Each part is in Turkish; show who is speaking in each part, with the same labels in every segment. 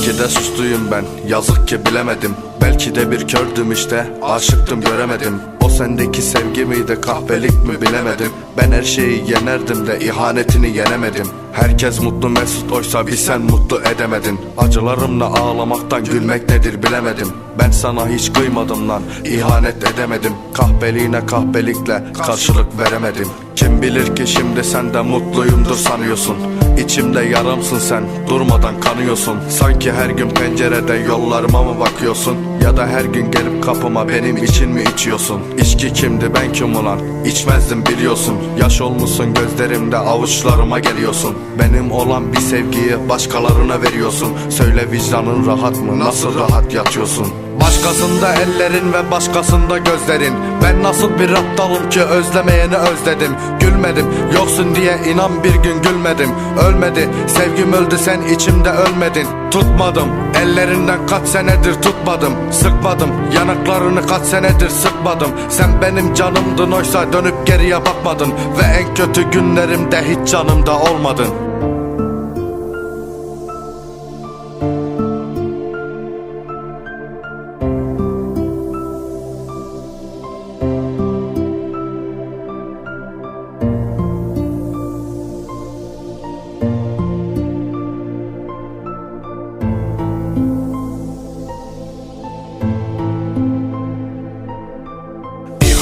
Speaker 1: Nerede suçluyum ben. Yazık ki bilemedim. Belki de bir kördüm işte. Aşıktım göremedim. O sendeki sevgi miydi kahpelik mi bilemedim. Ben her şeyi yenerdim de ihanetini yenemedim Herkes mutlu mesut oysa bir sen mutlu edemedin. Acılarımla ağlamaktan gülmek nedir bilemedim. Ben sana hiç kıymadım lan ihanet edemedim. Kahpeliğine kahpelikle karşılık veremedim. Kim bilir ki şimdi sen de mutluyumdur sanıyorsun. İçimde yaramsın sen durmadan kanıyorsun. Sanki her gün pencerede yollarıma mı bakıyorsun? Ya da her gün gelip kapıma benim için mi içiyorsun? İçki kimdi ben kim ulan İçmezdim biliyorsun. Yaş olmuşsun gözlerimde avuçlarıma geliyorsun. Benim olan bir sevgiyi başkalarına veriyorsun. Söyle vicdanın rahat mı nasıl rahat yatıyorsun? Başkasında ellerin ve başkasında gözlerin. Ben nasıl bir aptalım ki özlemeyeni özledim Gülmedim. Yoksun diye inan bir gün gülmedim. Ölmedi sevgim öldü sen içimde ölmedin. Tutmadım ellerinden kaç senedir tutmadım. Sıkmadım yanaklarını kaç senedir sıkmadım. Sen benim canımdın oysa dönüp geriye bakmadın. Ve en kötü günlerimde hiç canımda olmadın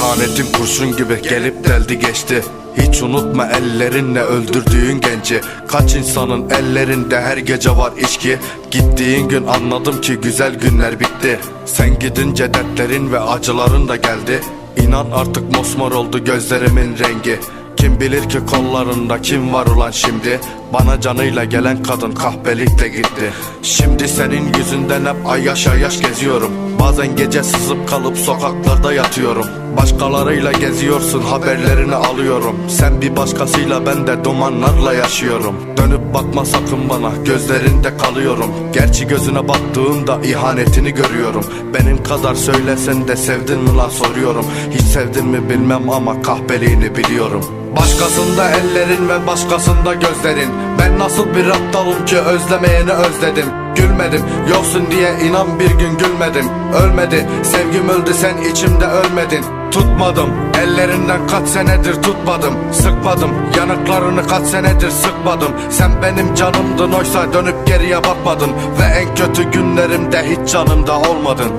Speaker 1: İhanetin kurşun gibi gelip deldi geçti. Hiç unutma ellerinle öldürdüğün genci. Kaç insanın ellerinde her gece var içki. Gittiğin gün anladım ki güzel günler bitti. Sen gidince dertlerin ve acıların da geldi. İnan artık mosmor oldu gözlerimin rengi. Kim bilir ki kollarında kim var ulan şimdi? Bana canıyla gelen kadın kahpelikle gitti Şimdi senin yüzünden hep ayyaş ayyaş geziyorum. Bazen gece sızıp kalıp sokaklarda yatıyorum Başkalarıyla geziyorsun haberlerini alıyorum. Sen bir başkasıyla ben de dumanlarla yaşıyorum. Dönüp bakma sakın bana gözlerinde kalıyorum. Gerçi gözüne baktığımda ihanetini görüyorum. Benim kadar söylesen de sevdin mi lan soruyorum. Hiç sevdin mi bilmem ama kahpeliğini biliyorum. Başkasında ellerin ve başkasında gözlerin. Ben nasıl bir aptalım ki özlemeyeni özledim Gülmedim. Yoksun diye inan bir gün gülmedim. Ölmedi sevgim öldü sen içimde ölmedin. Tutmadım ellerinden kaç senedir tutmadım. Sıkmadım yanıklarını kaç senedir sıkmadım. Sen benim canımdın oysa dönüp geriye bakmadın. Ve en kötü günlerimde hiç canımda olmadın